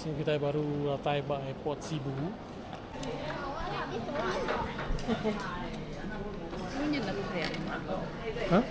sini kita baru ratai bak airport Sibu. Hah?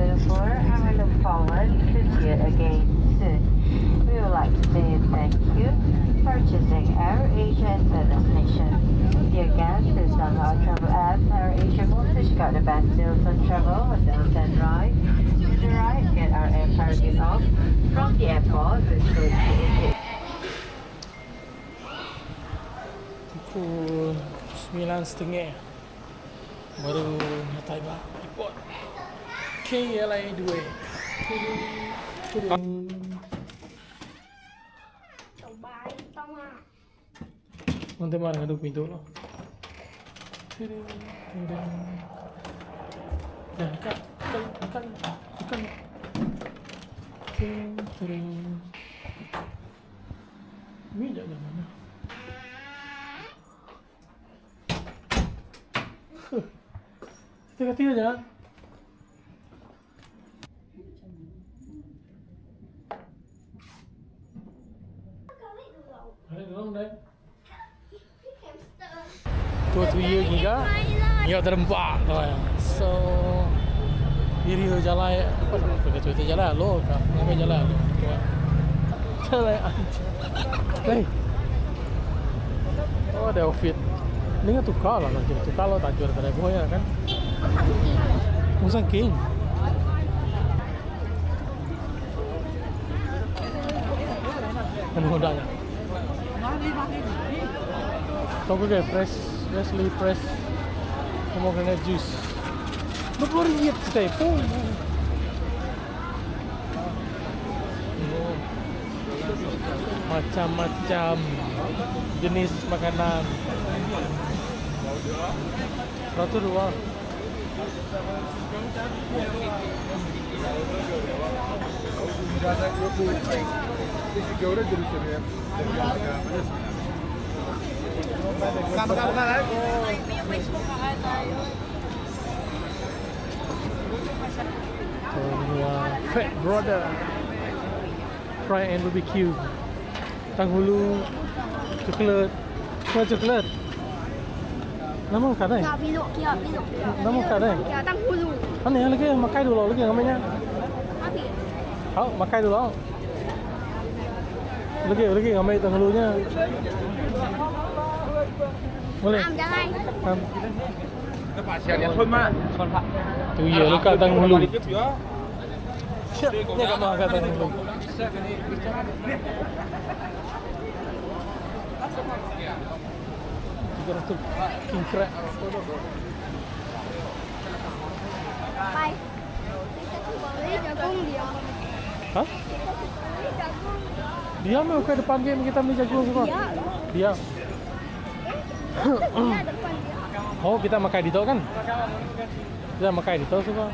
Kuala and we look forward to see you again soon. We would like to say thank you for choosing Air Asia destination. Dear guests, please download our travel app, Air Asia will discard the best deals on travel, hotels and rides. To the right, get our air cargo off from the airport, which goes to Pukul sembilan setengah baru ba airport. KLA 2. Nanti mana ada pintu lo. Ya, kan, kan, kan, kan. Ting, ting. Ini jalan Tua tu iya juga. Ya terempak tu ya. So diri tu jalan apa pakai cerita jalan lo kan. Apa jalan lo. Jalan aja. Hei. Oh ada outfit. Ini kan tukar lah nanti. Tukar lo tak jual kedai boya kan. Musang king. Kan mudahnya. Kau pakai fresh, freshly fresh pomegranate juice. Puluh ringgit kita itu. Macam-macam jenis makanan. Satu dua. Semua Fat Brother. Fry and barbecue. Tanghulu Coklat Semua coklat Nama makan eh? Kia ví dụ kia ví dụ Nama makan eh? kia tăng hulu Ano yan lagi? Makai dulu lagi namanya Tapi Oh, makai dulu Lagi, lagi ngambil tanghulunya Boleh? am jangan Am. Cái bà xe này thôn mà Thôn phạ Tu ya lekat ni kat mana. Tiga ratus king crab. Bay. Kita tu beli jagung dia. Ha? Beli jagung. Diam ke ke depan game kita beli jagung semua? Dia. Diam. Dia depan dia. Oh, kita makan di tu kan? Kita makan di tu semua.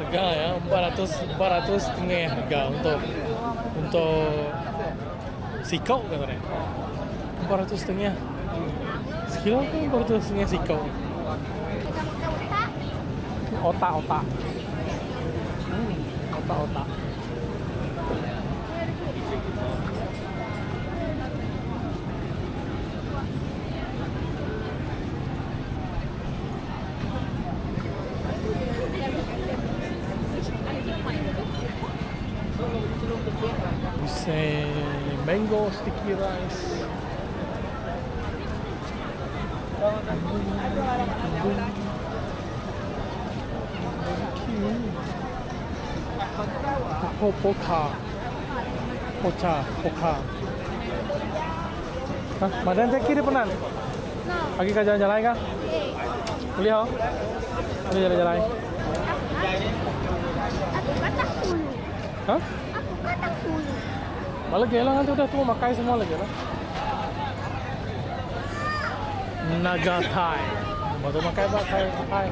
Harga ya, 400 400 setengah harga untuk untuk sikau katanya. 400 setengah. Sekilo kan 400 setengah sikau. Kita makan otak. Otak-otak. Hmm, otak-otak. Buset, mango sticky rice. Po poka. Pocha, poka. Hah, badan saya kiri penan. Pagi kau jalan-jalan kah? Eh. Boleh ha? Boleh jalan-jalan. Aku kata hulu. Ha? Aku kata hulu. Malah gelang kan tu dah tu makai semua lagi lah. Naga Thai. Baru makai bak Thai Thai.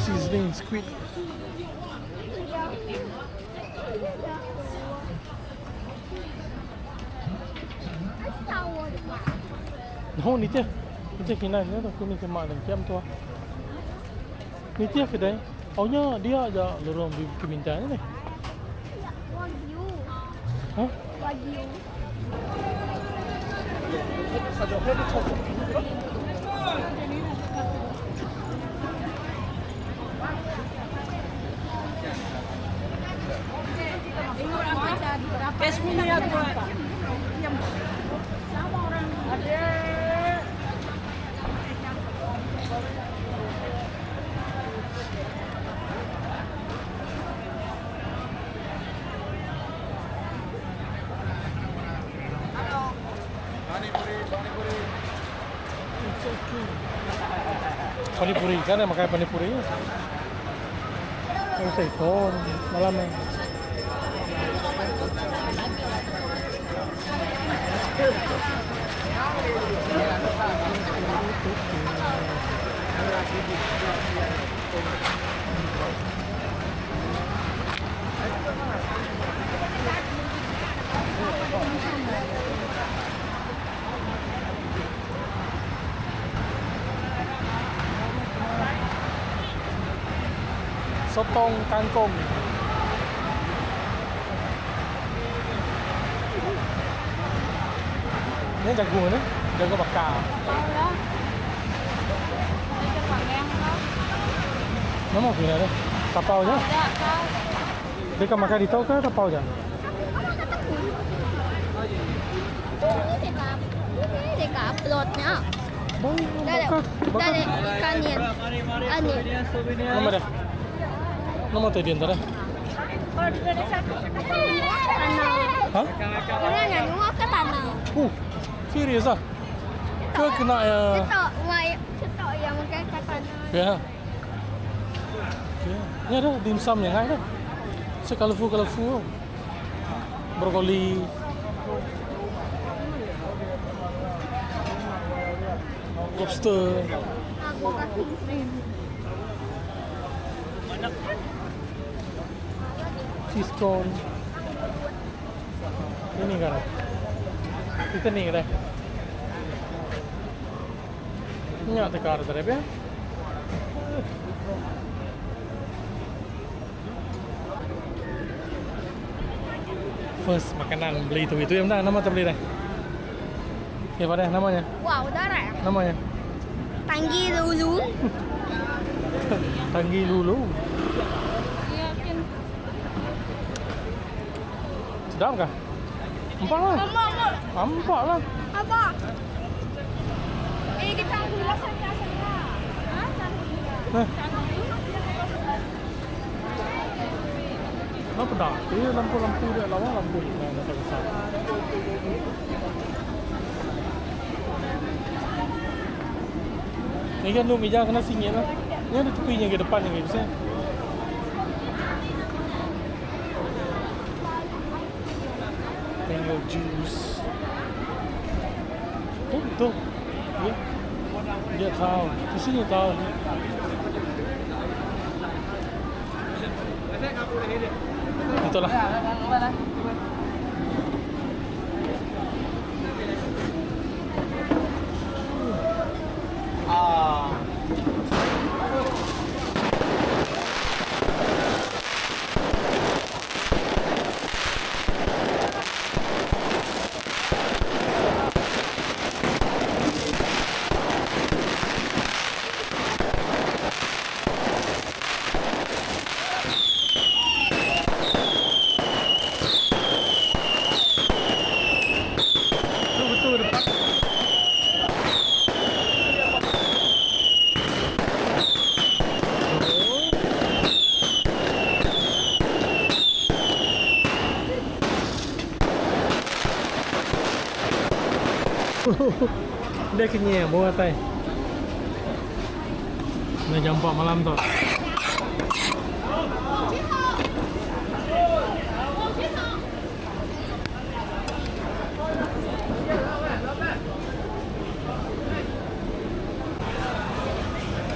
Sizzling squid. Tahu dia. No, ni dia. Ni dia kena ni tu kini kemak dan kiam tu. Ni dia kedai. Oh nya dia aja lorong di kebintan ni. Wagyu. Ha? Wagyu. Panipuri kan yang makan panipuri. Oh, saya ton malam ni. Sotong kangkung. Ini jagung ni, jagung bakar. Nama apa ni? Tapau je. Dia kan makan di tau ke tapau je? Ini dekat. Ini dekat uploadnya. Bau Dah ada. bakar. Dah Bakar. ada ikan ni. Ikan ni. Nama dia? Nama tu dia antara. Tanah. Ha? Orang yang nyuruh ke tanah. Uh, serius ah? Ke kena ya? Cetok. Mai. Cetok yang makan kat tanah. Ya. Ya. Ada dimsum yang ada. Colourful colourful. Brokoli. Lobster. Aku cheese cone. Ini kan. Kita ni kan. Ini ada kar dari apa? First makanan beli tu itu yang mana nama tu beli dah. Okay, pada namanya. Wow, darah. Namanya. Tanggi dulu. Tanggi Lulu. Iya kan. Sedap kah? Nampak lah. Mama, mama. Nampak lah. Apa? Eh, kita gula saja-saja. Hah? Nah. Kenapa tak? Dia lampu-lampu dia lawa lampu dia yang datang besar. Ni kan lu meja kena singit lah. Ni ada tepinya ke depan yang bisa. Mango juice. Oh, tu. Ya. Dia tahu. Di sini tahu. Itulah. Dia kenyang bawa tai. Dah jam 4 malam tu.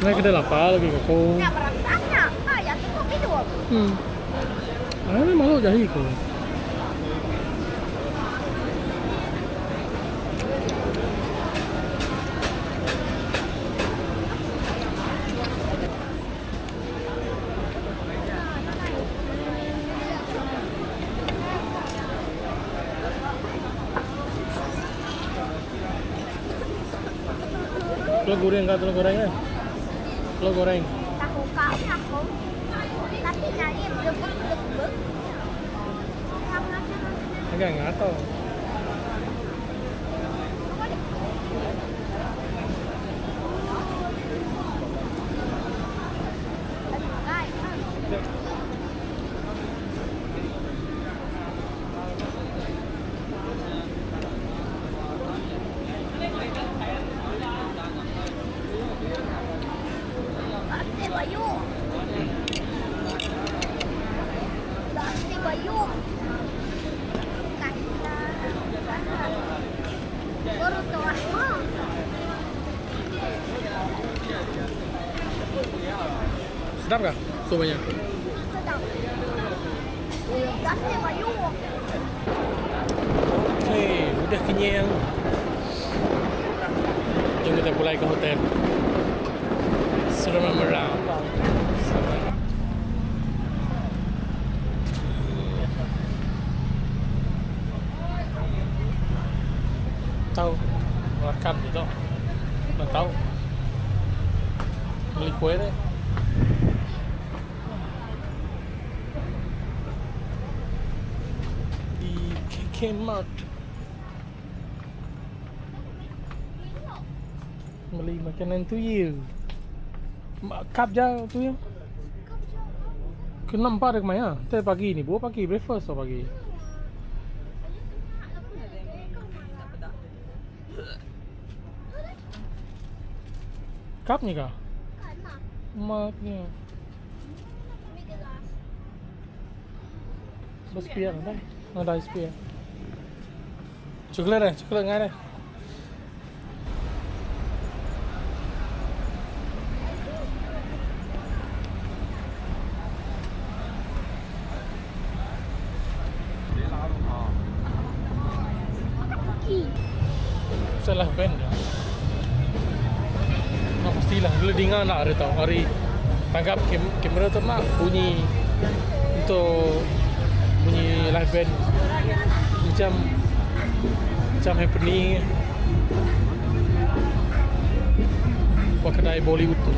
Ni kedai lapar lagi kau. Nak berasanya. Ah, ya cukup itu. Hmm. Ah, ni malu jahi ko. Telur goreng ka, telur goreng eh? ya? Telur goreng. Tahu ka, tahu. Tapi nari belum belum belum. Enggak, enggak tahu. Kah? Sobanya. Sedap. Dati bayu. Okey, udah kenyang. Jom kita mulai ke hotel. Sudah merambang. Tahu makan gitu. Nggak tahu. Beli kue deh. Di KK Mart. Beli makanan tu ya. Mak kap je tu ya. Kena empat dekat mana? Tadi pagi ni, buat pagi breakfast atau pagi? Kap ni kah? Mak ni. Ambil gelas. Berspiar dah. Ada spiar. Coklat dah, coklat ngai dah. Nak ada tahu hari tangkap kam kamera tu nak bunyi untuk bunyi live band. Macam macam happening. Buat kedai Bollywood tu